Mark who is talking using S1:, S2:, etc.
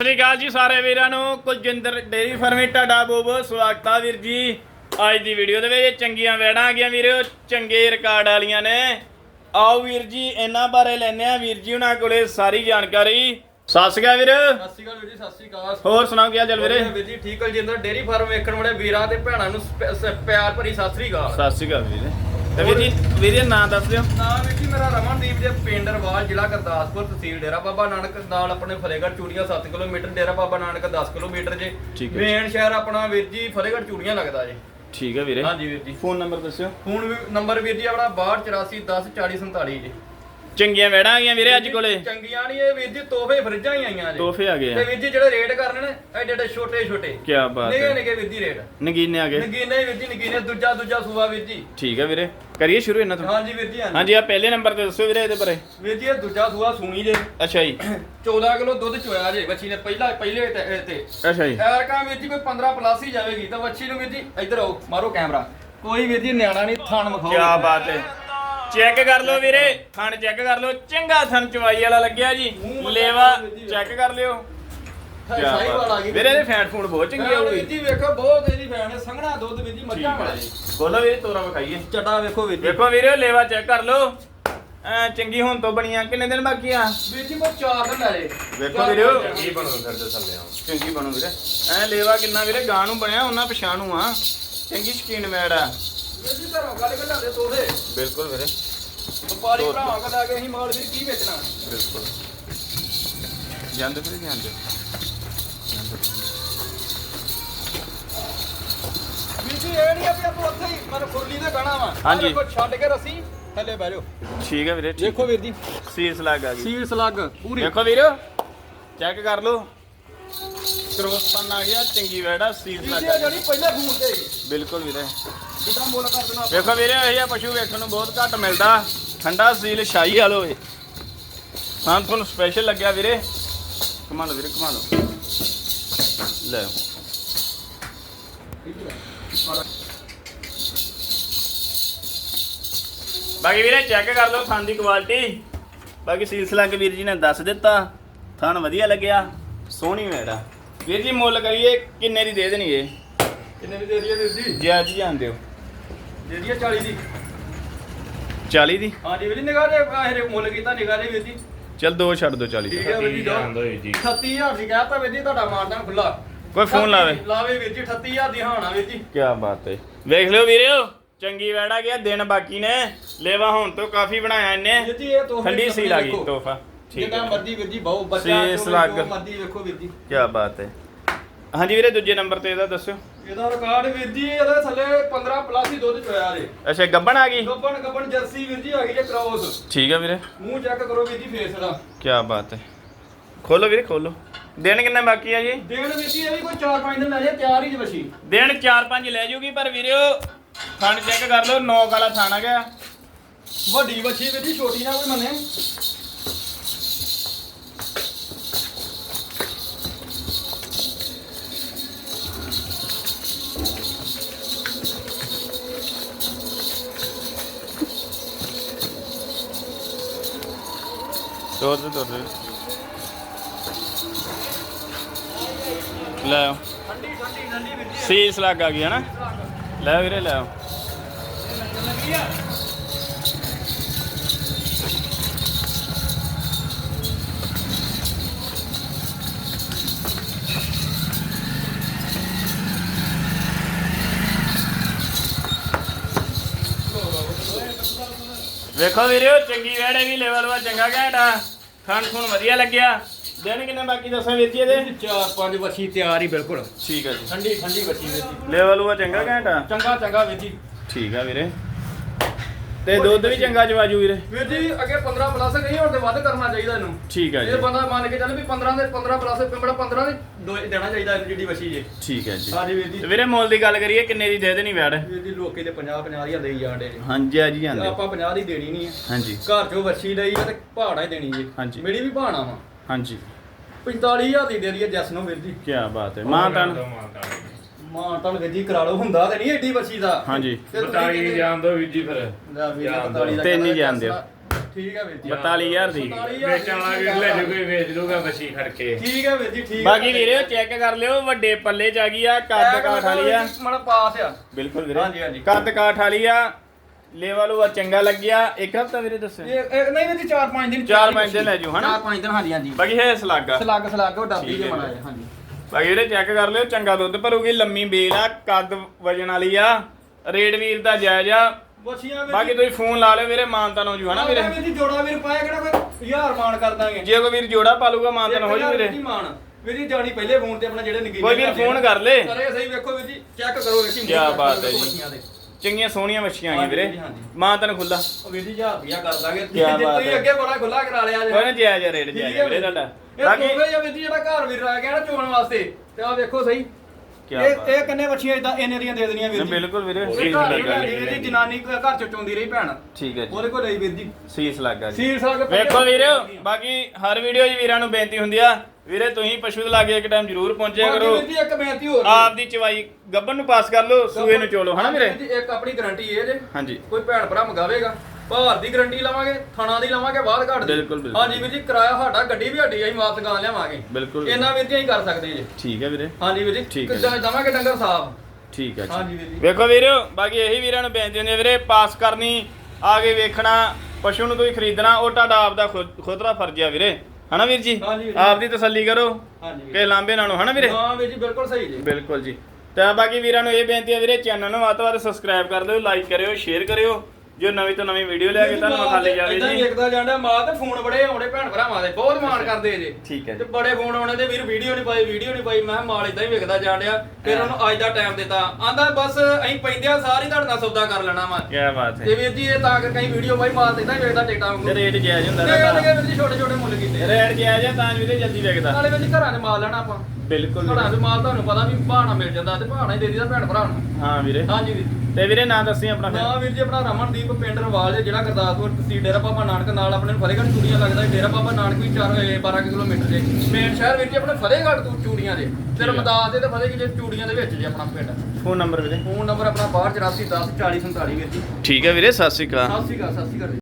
S1: ਸਤਿ ਸ਼੍ਰੀ ਅਕਾਲ ਜੀ ਸਾਰੇ ਵੀਰਾਂ ਨੂੰ ਕੁਲਜਿੰਦਰ ਡੇਰੀ ਫਾਰਮੇ ਬਹੁਤ ਬਹੁਤ ਸਵਾਗਤ ਆ ਵੀਰ ਜੀ। ਅੱਜ ਦੀ ਵੀਡੀਓ ਦੇ ਵਿੱਚ ਚੰਗੀਆਂ ਵੈੜਾਂ ਆ ਗਈਆਂ ਵੀਰੋ ਚੰਗੇ ਰਿਕਾਰਡ ਵਾਲੀਆਂ ਨੇ। ਆਓ ਵੀਰ ਜੀ ਇਹਨਾਂ ਬਾਰੇ ਲੈਣੇ ਆ ਵੀਰ ਜੀ ਉਹਨਾਂ ਕੋਲੇ ਸਾਰੀ ਜਾਣਕਾਰੀ। ਸਤਿ ਸ਼੍ਰੀ ਅਕਾਲ ਵੀਰ।
S2: ਸਤਿ ਸ਼੍ਰੀ ਅਕਾਲ ਵੀਰ ਜੀ ਸਤਿ ਸ਼੍ਰੀ ਅਕਾਲ।
S1: ਹੋਰ ਸੁਣਾਓ ਕੀ ਹਾਲ ਚਾਲ ਵੀਰੇ?
S2: ਵੀਰ ਜੀ ਠੀਕ ਹੈ ਜਿੰਦਰ ਡੇਰੀ ਫਾਰਮ ਵੇਖਣ ਵਾਲੇ ਵੀਰਾਂ ਤੇ ਭੈਣਾਂ ਨੂੰ ਪਿਆਰ ਭਰੀ ਸਤਿ ਸ਼੍ਰੀ ਅਕਾਲ।
S1: ਸਤਿ ਸ਼੍ਰੀ ਅਕਾਲ ਵੀਰੇ। ਤੇ ਵੀਰ ਜੀ ਵੀਰ ਜੀ ਨਾਂ ਦੱਸ ਦਿਓ।
S2: ਨਾਮ ਵੀਰ ਜੀ ਮੇਰਾ ਰਮਨਦੀਪ ਜੀ ਪਿੰਡ ਰਵਾਲ ਜ਼ਿਲ੍ਹਾ ਗੁਰਦਾਸਪੁਰ ਤਹਿਸੀਲ ਡੇਰਾ ਬਾਬਾ ਨਾਨਕ ਨਾਲ ਆਪਣੇ ਫਤਿਹਗੜ੍ਹ ਚੂੜੀਆਂ 7 ਕਿਲੋਮੀਟਰ ਡੇਰਾ ਬਾਬਾ ਨਾਨਕ 10 ਕਿਲੋਮੀਟਰ ਜੇ।
S1: ਠੀਕ ਹੈ।
S2: ਮੇਨ ਸ਼ਹਿਰ ਆਪਣਾ ਵੀਰ ਜੀ ਫਤਿਹਗੜ੍ਹ ਚੂੜੀਆਂ ਲੱਗਦਾ ਜੇ।
S1: ਠੀਕ ਹੈ ਵੀਰੇ।
S2: ਹਾਂਜੀ ਵੀਰ ਜੀ।
S1: ਫੋਨ ਨੰਬਰ ਦੱਸਿਓ।
S2: ਫੋਨ ਵੀ- ਨੰਬਰ ਵੀਰ ਜੀ ਆਪਣਾ 6284 10 40 47 ਜੀ।
S1: ਚੰਗੀਆਂ ਵੈੜਾਂ ਆ ਗਈਆਂ ਵੀਰੇ ਅੱਜ ਕੋਲੇ।
S2: ਚੰਗੀਆਂ ਨਹੀਂ ਇਹ ਵੀਰ ਜੀ ਤੋਹਫੇ ਫਰਿੱਜਾਂ ਹੀ ਆਈਆਂ ਜੀ।
S1: ਤੋਹਫੇ ਆ ਗਏ
S2: ਤੇ
S1: ਆ
S2: ਵੀਰ ਜੀ ਜਿਹੜੇ ਰੇਟ ਕਰਨੇ ਨੇ ਐਡੇ ਐਡੇ ਛੋਟੇ ਛੋਟੇ।
S1: ਕੀ ਬਾਤ
S2: ਨਿਗੇ
S1: ਹੈ।
S2: ਨਿਗੇ ਵੀਰ ਜੀ ਰੇਟ।
S1: ਨਗੀਨੇ ਆ ਗਏ।
S2: ਨਗੀਨੇ ਵੀਰ ਜੀ ਨਗੀਨੇ ਦੂਜਾ ਦੂਜਾ ਸੂਆ ਵੀਰ ਜੀ।
S1: ਠੀਕ ਹੈ ਵੀਰੇ। ਕਰੀਏ ਸ਼ੁਰੂ ਇਹਨਾਂ ਤੋਂ?
S2: ਹਾਂਜੀ ਵੀਰ ਜੀ ਹਾਂਜੀ।
S1: ਹਾਂਜੀ ਆ ਪਹਿਲੇ ਨੰਬਰ ਤੇ ਦੱਸਿਓ ਵੀਰੇ ਇਹਦੇ ਬਾਰੇ।
S2: ਵੀਰ ਜੀ ਇਹ ਦੂਜਾ ਸੂਆ ਸੂਣੀ ਜੇ।
S1: ਅੱਛਾ ਜੀ।
S2: 14 ਕਿਲੋ ਦੁੱਧ ਚੋਇਆ ਜੇ ਬੱਚੀ ਨੇ ਪਹਿਲਾ ਪਹਿਲੇ ਤੇ ਇਹ ਤੇ।
S1: ਅੱਛਾ ਜੀ।
S2: ਐਰਕਾ ਵੀਰ ਜੀ ਕੋਈ 15 ਪਲੱਸ ਹੀ ਜਾਵੇਗੀ ਤਾਂ ਬੱਚੀ ਨੂੰ ਵੀਰ ਜੀ ਇੱਧਰ ਆਓ ਮਾਰੋ ਕੈਮਰਾ। ਕੋਈ ਵੀਰ ਜੀ ਨਿਆਣਾ ਨਹੀਂ ਥਣ ਵਿਖਾਓ।
S1: ਕੀ ਬਾਤ ਹੈ। ਚੈੱਕ ਕਰ ਲਓ ਵੀਰੇ। ਥਣ ਚੈੱਕ ਕਰ ਲਓ। ਚੰਗਾ ਥਣ ਚਵਾਈ ਵਾਲਾ ਲੱਗਿਆ ਜੀ। ਲੇਵਾ। ਚੈੱਕ ਕਰ ਲਿਓ।
S2: ਸਾਈ ਵਾਲਾ। ਗਈ
S1: ਵੀਰੇ ਦੇ ਫੈਟ ਫੂਡ ਬਹੁਤ ਚੰਗੀ
S2: ਵੀਰ
S1: ਆਉਗੀ
S2: ਜੀ ਵੇਖੋ ਬਹੁਤ ਇਹਦੀ ਫੈਨ ਹੈ। ਸੰਘਣਾ ਦੁੱਧ ਵੀਰ ਜੀ ਮੱਝਾਂ ਵਾਲਾ ਜੀ।
S1: ਬੋਲੋ ਵੀਰੇ ਤੋਰਾ ਵਿਖਾਈਏ।
S2: ਚਟਾ ਵੇਖੋ ਵੀਰ ਜੀ।
S1: ਵੇਖੋ ਵੀਰੇ ਲੇਵਾ ਚੈੱਕ ਕਰ ਲਓ। ਐ ਚੰਗੀ ਹੋਣ ਤੋਂ ਬਣੀਆਂ। ਕਿੰਨੇ ਦਿਨ ਬਾਕੀ ਆ?
S2: ਵੀਰ ਜੀ ਮੈਂ ਚਾਰ ਦਿਨ ਲੈ
S1: ਵੇਖੋ ਵੀਰੇ
S3: ਕੀ ਬਣੂ ਫਿਰ ਤੇ ਥੱਲੇ ਆ
S1: ਚੰਗੀ ਬਣੂ ਵੀਰੇ। ਐ ਲੇਵਾ ਕਿੰਨਾ ਵੀਰੇ ਗਾਂ ਨੂੰ ਬਣਿਆ ਉਹਨਾਂ ਪਛਾਣੂ ਆ। ਚੰਗੀ ਸ਼ਕੀਨ ਮੈੜ ਆ।
S2: ਵੀਰ ਜੀ ਘਰੋਂ ਗੱਲ ਘਟਾਦੇ ਤੋਦੇ
S1: ਬਿਲਕੁਲ ਵੀਰੇ।
S2: ਵਪਾਰੀ ਭਰਾਵਾਂ ਕੋਲ ਆ ਕੇ ਅਸੀਂ ਮਾਲ ਵੀਰ ਕੀ ਵੇਚਣਾ?
S1: ਬਿਲਕੁਲ। ਜਾਂਦੇ ਫਿਰ ਜਾਂਦੇ।
S2: ਵੀਰ ਜੀ ਇਹ ਨਹੀਂ ਆ ਵੀ ਆਪਾਂ ਉੱਥੇ ਹੀ ਮਨ ਖੁਰਲੀ ਤੇ ਬਹਿਣਾ ਵਾ।
S1: ਹਾਂਜੀ।
S2: ਦੇਖੋ ਛੱਡ ਕੇ ਰੱਸੀ ਥੱਲੇ ਬਹਿ ਜਾਓ।
S1: ਠੀਕ ਹੈ ਵੀਰੇ ਠੀਕ।
S2: ਦੇਖੋ ਵੀਰ ਜੀ।
S1: ਸੀਸ ਲੱਗ ਆ ਗਈ।
S2: ਸੀਲ ਸਲੱਗ ਪੂਰੀ।
S1: ਦੇਖੋ ਵੀਰੋ ਚੈੱਕ ਕਰ ਲਓ। ਕਰੋਸ ਪੰਨ ਆ ਗਿਆ ਚੰਗੀ ਵੈੜਾ ਆ
S2: ਇਹ
S1: ਗਈ
S2: ਜਿਹੜੀ ਪਹਿਲੇ ਫੋਨ ਤੇ।
S1: ਬਿਲਕੁਲ ਵੀਰੇ।
S2: ਕਿੱਦਾਂ ਮੁੱਲ ਕਰ ਦੇਣਾ?
S1: ਵੇਖੋ ਵੀਰੇ ਇਹ ਜਿਹਾ ਪਸ਼ੂ ਵੇਖਣ ਨੂੰ ਬਹੁਤ ਘੱਟ ਮਿਲਦਾ। ਠੰਡਾ ਸੀਲ ਸ਼ਾਹੀ ਵਾਲੋ ਏ ਹਾਂ ਤੁਹਾਨੂੰ ਸਪੈਸ਼ਲ ਲੱਗਿਆ ਵੀਰੇ। ਕਮਾ ਲਓ ਵੀਰੇ ਕਮਾ ਲਓ ਲੈ। ਬਾਕੀ ਵੀਰੇ ਚੈੱਕ ਕਰ ਲਓ ਥਣ ਦੀ ਕੁਆਲਿਟੀ ਬਾਕੀ ਸਿਲਸਿਲਾ ਕੇ ਵੀਰ ਜੀ ਨੇ ਦੱਸ ਦਿੱਤਾ। ਥਣ ਵਧੀਆ ਲੱਗਿਆ। ਸੋਹਣੀ ਮੈੜਾ ਵੀਰ ਜੀ ਮੁੱਲ ਕਰੀਏ ਕਿੰਨੇ ਦੀ ਦੇ ਦੇਣੀ ਇਹ?
S2: ਕਿੰਨੇ ਦੀ ਦੇ ਦਈਏ ਵੀਰ ਜੀ?
S1: ਜੇ ਅੱਜ ਜਾਣਦੇ ਹੋ।
S2: ਦੇ ਦਈਏ 40 ਦੀ।
S1: 40 ਦੀ?
S2: ਹਾਂਜੀ ਵੀਰ ਜੀ ਨਿਗਾਹ ਦੇ ਆਹਰੇ ਮੁੱਲ ਕੀਤਾ ਨਿਗਾਹ ਦੇ ਵੀਰ ਜੀ।
S1: ਚਲ ਦੋ ਛੱਡ ਦੋ 40
S2: ਠੀਕ
S1: ਦੀ
S2: ਹੈ ਵੀਰ ਜੀ ਜਾਓ।
S3: ਜਾਂਦੋ ਜੀ।
S2: 38000 ਦੀ ਕਹਿਤਾ ਵੀਰ ਜੀ ਤੁਹਾਡਾ ਮਾਰਦਾ ਖੁੱਲਾ
S1: ਕੋਈ ਫੋਨ ਲਾਵੇ।
S2: ਲਾਵੇ ਵੀਰ ਜੀ 38000 ਦੀ ਹਾਣਾ ਵੀਰ ਜੀ।
S1: ਕੀ ਬਾਤ ਹੈ। ਵੇਖ ਲਿਓ ਵੀਰਿਓ ਚੰਗੀ ਵੈੜਾ ਗਿਆ ਦਿਨ ਬਾਕੀ ਨੇ। ਲੇਵਾ ਹੁਣ ਤੋਂ ਕਾਫੀ ਬਣਾਇਆ ਇਹਨੇ।
S2: ਵੀਰ ਜੀ ਇਹ ਤੋਹਫੇ
S1: ਠੰਡੀ ਸੀ ਲੱਗੀ। ਤੋਹਫਾ। ਠੀਕ ਹੈ।
S2: ਮਰਜ਼ੀ ਵੀਰ ਜੀ ਬਹੁ ਬੱਚਾ ਚੋਂ
S1: ਲੱਗ।
S2: ਜੋ ਮਰਜ਼ੀ ਵੇਖੋ ਵੀਰ ਜੀ।
S1: ਕੀ ਬਾਤ ਹੈ। ਹਾਂਜੀ ਵੀਰੇ ਦੂਜੇ ਨੰਬਰ ਤੇ ਇਹਦਾ ਦੱਸਿਓ।
S2: ਇਹਦਾ ਰਿਕਾਰਡ ਵੀਰ ਜੀ ਇਹਦੇ ਥੱਲੇ 15 ਪਲੱਸ ਹੀ ਦੁੱਧ ਚੋਇਆ ਜੇ।
S1: ਅੱਛਾ ਗੱਬਣ ਆ ਗਈ?
S2: ਗੱਬਣ ਗੱਬਣ ਜਰਸੀ ਵੀਰ ਜੀ ਆ ਗਈ ਜੇ ਕ੍ਰੋਸ
S1: ਠੀਕ ਹੈ ਵੀਰੇ।
S2: ਮੂੰਹ ਚੈੱਕ ਕਰੋ ਵੀਰ ਜੀ ਫੇਸ ਦਾ।
S1: ਕੀ ਬਾਤ ਹੈ। ਖੋਲੋ ਵੀਰੇ ਖੋਲੋ। ਦਿਨ ਕਿੰਨੇ ਬਾਕੀ ਆ ਜੀ?
S2: ਦੇਣ ਵੀਰ ਜੀ ਇਹ ਵੀ ਕੋਈ 4-5 ਦਿਨ ਲੈ ਜੇ ਤਿਆਰ ਹੀ ਜੇ ਵਸ਼ੀ
S1: ਦਿਨ 4-5 ਲੈ ਜੂਗੀ ਪਰ ਵੀਰਿਓ ਥਣ ਚੈੱਕ ਕਰ ਲਓ 9 ਵਾਲਾ ਥਣ ਆ ਗਿਆ।
S2: ਵੱਡੀ ਵਸ਼ੀ ਵੀਰ ਜੀ ਛੋਟੀ ਨਾ ਕੋਈ ਮੰਨੇ।
S1: ਤੋਰ ਦੇ ਤੋਰ ਦੇ ਲੈ ਆਓ। ਸੀਸ ਲੱਗ ਆ ਗਈ, ਹੈ ਨਾ ਲੈ ਵੀਰੇ, ਲੈ ਆਓ। ਵੇਖੋ ਵੀਰਿਓ ਚੰਗੀ ਵੈੜੇ ਵੀ ਲੈਵਲ ਵਾ ਚੰਗਾ ਘੈਂਟਾ ਖਾਣ ਖੂਣ ਵਧੀਆ ਲੱਗਿਆ। ਦਿਨ ਕਿੰਨੇ ਬਾਕੀ ਦੱਸਾਂ ਵੀਰ ਜੀ ਇਹਦੇ?
S2: ਚਾਰ ਪੰਜ ਵਸ਼ੀ ਤਿਆਰ ਹੀ ਬਿਲਕੁਲ।
S1: ਠੀਕ ਹੈ ਜੀ।
S2: ਠੰਡੀ ਠੰਡੀ ਵਸ਼ੀ ਵੀਰ ਜੀ।
S1: ਲੈਵਲ ਵਾ ਚੰਗਾ ਘੈਂਟਾ
S2: ਚੰਗਾ ਚੰਗਾ ਵੀਰ ਜੀ।
S1: ਠੀਕ ਆ ਵੀਰੇ। ਤੇ ਦੁੱਧ ਵੀ ਚੰਗਾ ਜਵਾਜੂ ਵੀਰੇ।
S2: ਵੀਰ ਜੀ ਅੱਗੇ 15 ਪਲੱਸ ਗਈ ਹੁਣ ਤੇ ਵੱਧ ਕਰਨਾ ਚਾਹੀਦਾ ਇਹਨੂੰ।
S1: ਠੀਕ ਆ ਜੀ।
S2: ਇਹ ਬੰਦਾ ਮੰਨ ਕੇ ਚੱਲ ਵੀ 15 ਦੇ 15 ਪਲੱਸ ਪਿੰਬੜਾ 15 ਦੇ ਦੋ ਦੇਣਾ ਚਾਹੀਦਾ ਇਹਨੂੰ ਜਿਹੜੀ ਵਸ਼ੀ ਜੇ।
S1: ਠੀਕ ਹੈ ਜੀ।
S2: ਹਾਂਜੀ ਵੀਰ ਜੀ।
S1: ਤੇ ਵੀਰੇ ਮੁੱਲ ਦੀ ਗੱਲ ਕਰੀਏ ਕਿੰਨੇ ਦੀ ਦੇ ਦੇਣੀ ਵੈੜ?
S2: ਵੀਰ ਜੀ ਲੋਕੀ ਤੇ 50 50 ਦੀਆਂ ਦੇਈ ਜਾਂਦੇ ਨੇ।
S1: ਹਾਂਜੀ ਆ ਜੀ ਜਾਂਦੇ।
S2: ਆਪਾਂ 50 ਦੀ ਦੇਣੀ ਨਹੀਂ ਹੈ
S1: ਹਾਂਜੀ।
S2: ਘਰ ਚੋਂ ਵਸ਼ੀ ਲਈ ਆ ਤੇ ਪਹਾੜਾ ਹੀ ਦੇਣੀ ਜੀ।
S1: ਹਾਂਜੀ।
S2: ਮੇਰੀ ਵੀ ਪਹਾਣਾ ਵਾ।
S1: ਹਾਂਜੀ।
S2: 45000 ਦੀ ਦੇ ਦਈਏ ਜੈਸ ਨੂੰ ਵੀਰ ਜੀ।
S1: ਕੀ ਬਾਤ ਹੈ। ਮਾਂ ਤਨ
S2: ਮਾਂ ਤਾਂ ਵੀਰ ਜੀ ਕਰਾ ਲਓ ਹੁੰਦਾ ਤੇ ਨਹੀਂ ਏਡੀ ਵਸ਼ੀ ਦਾ।
S1: ਹਾਂਜੀ।
S2: ਤੇ ਤੁਸੀਂ
S3: ਬਤਾਈ
S2: ਕਿਤੇ-
S3: ਜਾਂਦੋ ਵੀਰ ਜੀ ਫਿਰ।
S2: ਲੈ ਵੀਰ ਜੀ,
S3: ਜਾਣ ਦਿਓ।
S2: 45 ਦਾ
S1: ਤਿੰਨ ਹੀ
S2: ਕਹਿੰਦਾ
S1: ਜਾਣ ਦਿਓ।
S2: ਦਾ। ਠੀਕ ਹੈ ਵੀਰ ਜੀ।
S1: 42000 ਦੀ।
S2: 47000
S3: ਵੇਚਣ ਵਾਲਾ ਵੀ ਲੈ ਜੂ ਕੋਈ ਵੇਚ ਲੂਗਾ ਵਸੀ ਖੜ ਕੇ।
S2: ਠੀਕ ਹੈ ਵੀਰ ਜੀ ਠੀਕ ਹੈ
S1: ਬਾਕੀ ਵੀਰੇ ਚੈੱਕ ਕਰ ਲਿਓ ਵੱਡੇ ਪੱਲੇ ਚ ਆ ਗਈ ਆ ਕੱਦ ਕਾਠ ਵਾਲੀ ਆ।
S2: ਮਨ ਪਾਸ ਆ।
S1: ਬਿਲਕੁਲ ਵੀਰੇ।
S2: ਹਾਂਜੀ, ਹਾਂਜੀ।
S1: ਕੱਦ ਕਾਠ ਵਾਲੀ ਆ। ਲੈਵਲ ਉਹ ਚੰਗਾ ਲੱਗਿਆ। ਇੱਕ ਹਫਤਾ ਵੀਰੇ ਦੱਸਿਓ
S2: ਇਹ ਇਹ- ਨਹੀਂ ਵੀਰ ਜੀ 4-5 ਦਿਨ
S1: ਚਾਰ ਪੰਜ ਦਿਨ ਲੈ ਜਾਓ, ਹਨਾ?
S2: 4-5 ਦਿਨ ਹਾਂਜੀ ਹਾਂਜੀ।
S1: ਬਾਕੀ ਹੈ ਸਲਾਗਾ।
S2: ਸਲੱਗ ਸਲੱਗ ਉਹ ਡੱਬੀ
S1: ਠੀਕ
S2: ਜੇ।
S1: ਹੈ ਜੀ।
S2: ਹਾਂਜੀ।
S1: ਬਾਕੀ ਵੀਰੇ ਚੈੱਕ ਕਰ ਲਿਓ ਚੰਗਾ ਦੁੱਧ ਭਰੂਗੀ ਲੰਮੀ ਬੇਲ ਆ ਕੱਦ ਵਜਣ ਵਾਲੀ ਆ। ਰੇਡ ਵੀਰ ਦਾ ਜਾਇਜ਼ ਆ।
S2: ਬੱਚੀਆਂ
S1: ਬਾਕੀ ਤੁਸੀਂ ਫੋਨ ਲਾ ਲਿਓ ਵੀਰੇ ਮਾਨਤਾ ਨੂੰ ਜੂ ਹਨਾ ਵੀਰੇ
S2: ਜੋੜਾ ਵੀਰ ਪਾਇਆ ਕਿਹੜਾ ਕੋਈ ਹਜ਼ਾਰ ਮਾਨ ਕਰ ਦਾਂਗੇ।
S1: ਜੇ ਕੋਈ ਵੀਰ ਜੋੜਾ ਪਾਲੂਗਾ ਮਾਨਤਾ ਹੋ ਜੂ ਵੀਰੇ।
S2: ਮਾਨ। ਵੀਰ ਜਾਣੀ ਪਹਿਲੇ ਫੋਨ ਤੇ ਆਪਣਾ ਜਿਹੜੇ ਨਗੀਨੇ
S1: ਕੋਈ ਵੀਰ ਫੋਨ ਕਰ ਲੇ।
S2: ਕਰੇ ਸਹੀ ਵੇਖੋ ਵੀਰ ਜੀ ਚੈੱਕ ਕਰੋ ਵੇਖੀ
S1: ਕਿਆ ਬਾਤ ਹੈ ਜੀ। ਚੰਗੀਆਂ ਸੋਹਣੀਆਂ ਮੱਛੀਆਂ ਆਈਆਂ ਵੀਰੇ।
S2: ਹਾਂਜੀ, ਹਾਂਜੀ।
S1: ਮਾਨਤਾ ਨੂੰ ਖੁੱਲਾ।
S2: ਉਹ ਵੀਰ ਜੀ ਹਜ਼ਾਰ ਰੁਪਿਆ ਕਰ ਦਾਂਗੇ।
S1: ਕਿਆ
S2: ਜੇ
S1: ਬਾਤ
S2: ਤੁਸੀਂ
S1: ਹੈ।
S2: ਅੱਗੇ ਬੜਾ ਖੁੱਲਾ ਕਰਾ ਲਿਆ ਜੇ।
S1: ਕੋਈ ਨਾ ਜਾਇਜ਼ ਆ ਰੇਟ ਜਾਇਜ਼ ਆ ਵੀਰੇ ਤੁਹਾਡਾ।
S2: ਇਹ
S1: ਬਾਕੀ
S2: ਦੋਵੇਂ ਜਾਂ ਵੀਰ ਜੀ ਜਿਹੜਾ ਘਰ ਵੀਰ ਆ ਗਿਆ ਨਾ ਚੋਣ ਵਾਸਤੇ ਤੇ ਆ ਵੇਖੋ ਸਹੀ।
S1: ਕਿਆ
S2: ਇਹ
S1: ਬਾਤ
S2: ਇਹ ਕਿੰਨੇ ਬੱਚੀਆਂ ਇਦਾਂ ਇੰਨੇ ਦੀਆਂ ਦੇ ਦੇਣੀਆਂ ਵੀਰ
S1: ਨਹੀਂ,
S2: ਜੀ?
S1: ਬਿਲਕੁਲ ਵੀਰੇ
S2: ਇਹ
S1: ਸੀਸ
S2: ਘਰ
S1: ਲੱਗਾ
S2: ਦੀ ਵੀਰ। ਜੀ ਜਨਾਨੀ ਘਰ ਚ ਚੋਂਦੀ ਰਹੀ ਭੈਣ।
S1: ਠੀਕ ਹੈ ਜੀ।
S2: ਉਹਦੇ ਕੋਲ ਲਈ ਵੀਰ ਜੀ।
S1: ਸੀਸ ਲੱਗਾ ਜੀ।
S2: ਸੀਰ ਸਾਗ
S1: ਵੇਖੋ ਵੀਰੋ ਬਾਕੀ ਹਰ ਵੀਡੀਓ 'ਚ ਵੀਰਾਂ ਨੂੰ ਬੇਨਤੀ ਹੁੰਦੀ ਆ ਵੀਰੇ ਤੁਸੀਂ ਪਸ਼ੂ ਦੇ ਲਾਗੇ ਇੱਕ ਟਾਈਮ ਜ਼ਰੂਰ ਪਹੁੰਚਿਆ
S2: ਬਾਕੀ
S1: ਕਰੋ।
S2: ਵੀਰ ਜੀ ਇੱਕ ਬੇਨਤੀ ਹੋਰ ਜੀ।
S1: ਆਪ ਦੀ ਚਵਾਈ ਗੱਬਨ ਨੂੰ ਪਾਸ ਕਰ ਲਓ ਸੂਏ ਨੂੰ ਚੋਲੋ ਹਨਾ ਵੀਰੇ?
S2: ਵੀਰ ਜੀ, ਇੱਕ ਆਪਣੀ ਗਾਰੰਟੀ ਇਹ ਜੇ
S1: ਹਾਂਜੀ।
S2: ਕੋਈ ਭੈਣ ਭਰਾ ਮੰਗਾਵੇਗਾ ਭਾਰ ਦੀ ਗਾਰੰਟੀ ਲਵਾਂਗੇ ਥਾਣਾ ਦੀ ਲਵਾਂਗੇ ਬਾਅਦ ਘੱਟ ਦੀ।
S1: ਬਿਲਕੁਲ, ਬਿਲਕੁਲ।
S2: ਹਾਂਜੀ ਵੀਰ ਜੀ ਕਿਰਾਇਆ ਸਾਡਾ ਗੱਡੀ ਵੀ ਸਾਡੀ ਅਸੀਂ ਵਾਪਸ ਗਾਂ ਲਿਆਵਾਂਗੇ।
S1: ਬਿਲਕੁਲ।
S2: ਇੰਨਾ ਵੀਰ ਜੀ ਅਸੀਂ ਕਰ ਸਕਦੇ ਜੀ।
S1: ਠੀਕ ਹੈ ਵੀਰੇ।
S2: ਹਾਂਜੀ ਵੀਰ ਜੀ
S1: ਠੀਕ ਹੈ
S2: ਕਿੱਦਾਂ ਦਵਾਂਗੇ ਡੰਗਰ ਸਾਫ਼।
S1: ਠੀਕ ਹੈ ਜੀ।
S2: ਹਾਂਜੀ ਵੀਰ ਜੀ।
S1: ਵੇਖੋ ਵੀਰੋ ਬਾਕੀ ਇਹੀ ਵੀਰਾਂ ਨੂੰ ਬੇਨਤੀ ਹੁੰਦੀ ਹੈ ਵੀਰੇ ਪਾਸ ਕਰਨੀ ਆਗੇ ਵੇਖਣਾ ਪਸ਼ੂ ਨੂੰ ਤੁਸੀਂ ਖਰੀਦਣਾ ਉਹ ਤੁਹਾਡਾ ਆਪ ਦਾ ਖੁਦ ਖੁਦ ਦਾ ਫਰਜ਼ ਆ ਵੀਰੇ। ਹਨਾ ਵੀਰ ਜੀ?
S2: ਹਾਂਜੀ ਵੀਰ ਜੀ।
S1: ਆਪ ਦੀ ਤਸੱਲੀ ਕਰੋ।
S2: ਹਾਂਜੀ ਵੀਰ
S1: ਕਿ ਲਾਂਬੇ ਨਾਲੋਂ ਹਨਾ ਵੀਰੇ?
S2: ਹਾਂ ਵੀਰ ਜੀ ਬਿਲਕੁਲ ਸਹੀ ਜੀ।
S1: ਬਿਲਕੁਲ ਜੀ। ਤਾਂ ਬਾਕੀ ਵੀਰਾਂ ਨੂੰ ਇਹ ਬੇਨਤੀ ਹੈ ਵੀਰੇ ਚੈਨਲ ਨੂੰ ਵੱਧ ਤੋਂ ਵੱਧ ਸਬਸਕ੍ਰਾਈਬ ਕਰ ਦਿਓ ਲਾਈਕ ਕਰਿਓ ਸ਼ੇਅਰ ਕਰਿਓ। ਜੋ ਨਵੀਂ ਤੋਂ ਨਵੀਂ ਵੀਡੀਓ ਲਿਆ ਕੇ ਤੁਹਾਨੂੰ ਵਿਖਾਲੀ ਜਾਵੇ
S2: ਏਦਾਂ ਹੀ
S1: ਜੀ
S2: ਵੇਖਦਾ ਜਾਂਦਾ ਮਾਂ ਤੇ ਫੋਨ ਬੜੇ ਆਉਣੇ ਭੈਣ ਭਰਾਵਾਂ ਦੇ ਬਹੁਤ ਮਾਣ ਕਰਦੇ ਜੇ।
S1: ਠੀਕ ਹੈ
S2: ਤੇ ਬੜੇ ਫੋਨ ਆਉਣੇ ਤੇ ਵੀਰ ਵੀਡੀਓ ਨਹੀਂ ਪਾਈ ਵੀਡੀਓ ਨਹੀਂ ਪਾਈ ਮੈਂ ਕਿਹਾ ਮਾਲ ਇਦਾਂ ਹੀ ਵੇਖਦਾ ਜਾਂਦਿਆ ਫਿਰ ਉਹਨੂੰ ਅੱਜ ਦਾ ਟਾਈਮ ਦਿੱਤਾ। ਆਂਦਾ ਬਸ ਅਸੀਂ ਪੈਂਦਿਆਂ ਸਾਰੀ ਤੁਹਾਡੇ ਨਾਲ ਸੌਦਾ ਕਰ ਲੈਣਾ ਵਾ।
S1: ਕੀ ਬਾਤ
S2: ਤੇ
S1: ਹੈ
S2: ਵੀਰ ਜੀ ਇਹ ਤਾਂ ਕਰਕੇ ਅਸੀਂ ਵੀਡੀਓ ਪਾਈ ਮਾਲ ਇਦਾਂ ਹੀ ਵੇਖਦਾ ਟਿਕਟਾਂ ਵਾਂਗੂ।
S1: ਤੇ ਰੇਟ ਜਾਇਜ਼ ਹੁੰਦਾ
S2: ਤੇ ਇਹ
S1: ਤੁਹਾਡਾ
S2: ਵੀਰ ਜੀ ਛੋਟੇ ਛੋਟੇ
S1: ਰੇਟ ਜਾਇਜ਼ ਹੈ ਤਾਂ ਵੀਰੇ ਜਲਦੀ ਵੇਖਦਾ।
S2: ਨਾਲੇ ਵੀਰ ਜੀ ਘਰਾਂ 'ਚ ਮਾਲ ਲੈਣਾ ਆਪਾਂ।
S1: ਬਿਲਕੁਲ
S2: ਘਰਾਂ
S1: ਵੀਰੇ।
S2: 'ਚ ਮਾਲ ਤੁਹਾਨੂੰ ਪਤਾ ਵੀ ਬਹਾਨਾ ਮਿਲ ਜਾਂਦਾ ਤੇ ਬਹਾਨਾ ਹੀ ਦੇ ਦੀਦਾ ਭੈਣ ਭਰਾ ਨੂੰ।
S1: ਹਾਂ ਵੀਰੇ।
S2: ਹਾਂਜੀ ਵੀਰ।
S1: ਤੇ ਵੀਰੇ ਨਾਂ ਦੱਸੀ ਆਪਣਾ ਫਿਰ।
S2: ਨਾ ਵੀਰ ਜੀ ਆਪਣਾ ਰਮਨਦੀਪ ਪਿੰਡ ਰਵਾਲ ਹੈ ਜਿਹੜਾ ਗੁਰਦਾਸਪੁਰ ਤਹਿਸੀਲ ਡੇਰਾ ਬਾਬਾ ਨਾਨਕ ਨਾਲ ਆਪਣੇ ਨੂੰ ਫਤਿਹਗੜ੍ਹ ਚੂੜੀਆਂ ਲੱਗਦਾ ਹੈ। ਡੇਰਾ ਬਾਬਾ ਨਾਨਕ ਵੀ 4 12 ਕਿਲੋਮੀਟਰ ਦੇ ਮੇਨ ਸ਼ਹਿਰ ਵੀਰ ਜੀ ਆਪਣੇ ਫਤਿਹਗੜ੍ਹ ਤੋਂ ਚੂੜੀਆਂ ਦੇ। ਤੇ ਰਮਦਾਸ ਦੇ ਤੇ ਫਤਿਹਗੜ੍ਹ ਦੇ ਚੂੜੀਆਂ ਦੇ ਵਿੱਚ ਜੀ ਆਪਣਾ ਪਿੰਡ।
S1: ਫੋਨ ਨੰਬਰ ਵੀਰੇ।
S2: ਫੋਨ ਨੰਬਰ ਆਪਣਾ 6284 10 40 47 ਵੀਰ ਜੀ।
S1: ਠੀਕ ਹੈ ਵੀਰੇ ਸਤਿ ਸ਼੍ਰੀ ਅਕਾਲ।
S2: ਸਤਿ ਸ਼੍ਰੀ ਅਕਾਲ ਸਤਿ ਸ਼੍ਰੀ ਅਕਾਲ। ਜੀ।